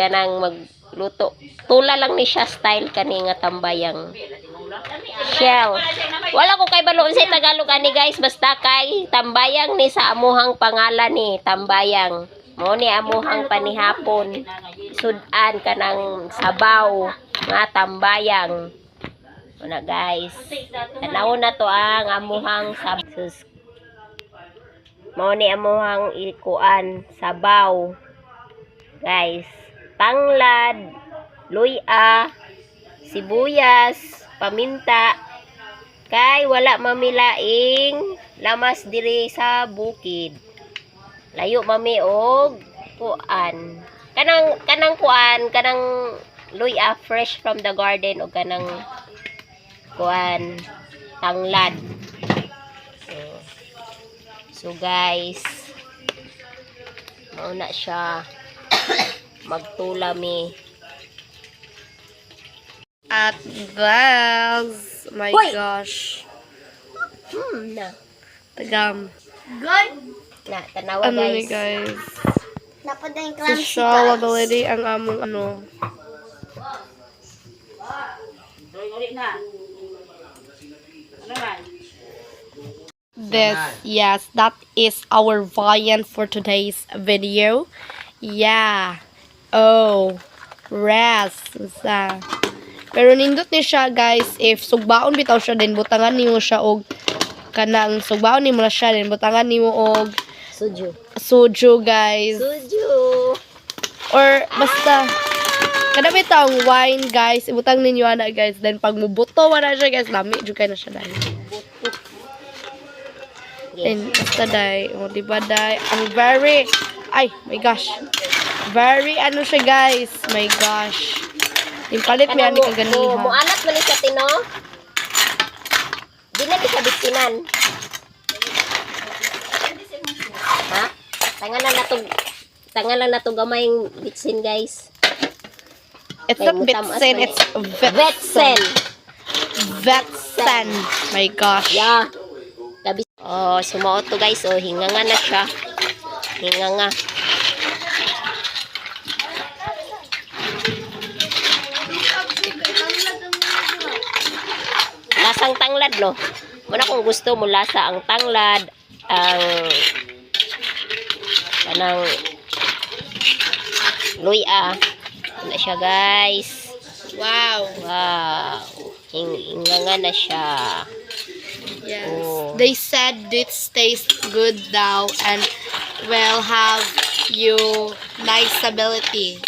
kanang magluto. Tula lang ni siya style kani nga tambayang. Shell. Wala ko kay baloon sa Tagalog ani guys, basta kay tambayang ni sa amuhang pangalan ni tambayang. Mo ni amuhang panihapon. Sudan kanang sabaw nga tambayang. Una guys. Tanaw na to ang amuhang sab sus. Mo ni amuhang ikuan sabaw. Guys, tanglad, luya, sibuyas, paminta, kay wala mamilaing lamas diri sa bukid. Layo mami og kuan. Kanang kanang kuan, kanang luya fresh from the garden o kanang kuan tanglad. So, so guys, mauna siya magtulami. At bags. My Hoy! gosh. Hmm, na. Tagam. Na, tanawa Ano guys. guys? Dapat na yung clumsy Social guys. ability ang among ano. This, yes, that is our viand for today's video. Yeah. Oh, rest. Sa. Pero nindot ni siya, guys, if sugbaon bitaw siya din, butangan nimo siya og kanang sugbaon nimo na siya din, butangan nimo og Suju. soju, guys. Suju. Or basta kada bitaw wine guys, ibutang ninyo ana guys. Then pag mubuto wala siya guys, lami jud kay na siya dai. Then basta dai, o di ba dai, ang very ay, my gosh. Very ano siya guys, my gosh. Yung palit ani mo, kaganiha. mualat mo ni sa tino. Di na di ka bitsinan. Ha? Tanganan na to, tanganan na to gamayng bitsin guys. It's May not as it's Vetsen. Vetsen. Vetsen. My gosh. Yeah. Gabi. Oh, sumuot to guys. Oh, hinganga na siya. Hinganga. Lasang tanglad, no? Muna kung gusto mo lasa ang tanglad, ang kanang luya. Ano siya, guys? Wow. Wow. Hing hinganga na siya. Yes. Oh. They said this tastes good daw and will have you nice ability.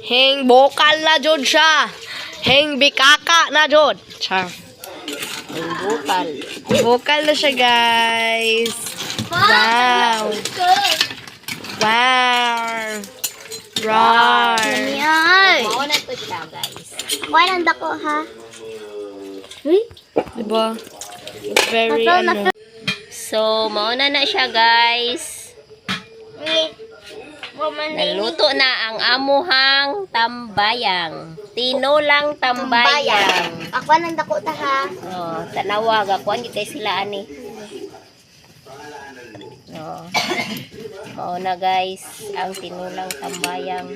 Hing bokal na jud siya. Hing bikaka na jud. Char. Ang bukal. Bokal na siya, guys. Wow. Wow. Roar. Yan. Mauna to siya, guys. Ako ay nanda ko ha. Diba? It's very, ano. So, mauna na siya, guys. Wait. Naluto na ang amuhang tambayang. Tinulang tambayang. Ako ay nanda ko ta ha. Oh, tanawag ako. Hindi kayo sila, ani. Oh. Mauna, guys. Ang tinulang tambayang.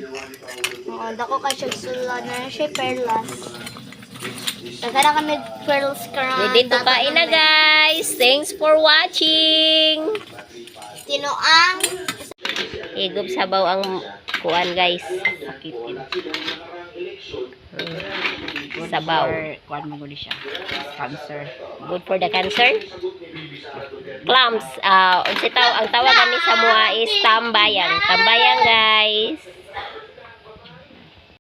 Oo, dako kay sulod na siya perlas. Nagkala kami pearls karon. Ready to kain na, guys. Thanks for watching. Tinuang. Higop sabaw ang kuan, guys. Sakitin. Hmm. Sabaw. kuan mo guli siya. Cancer. Good for the cancer. Clams. Ah, taw ang tawagan ni sa mua is tambayang. Tambayang, guys.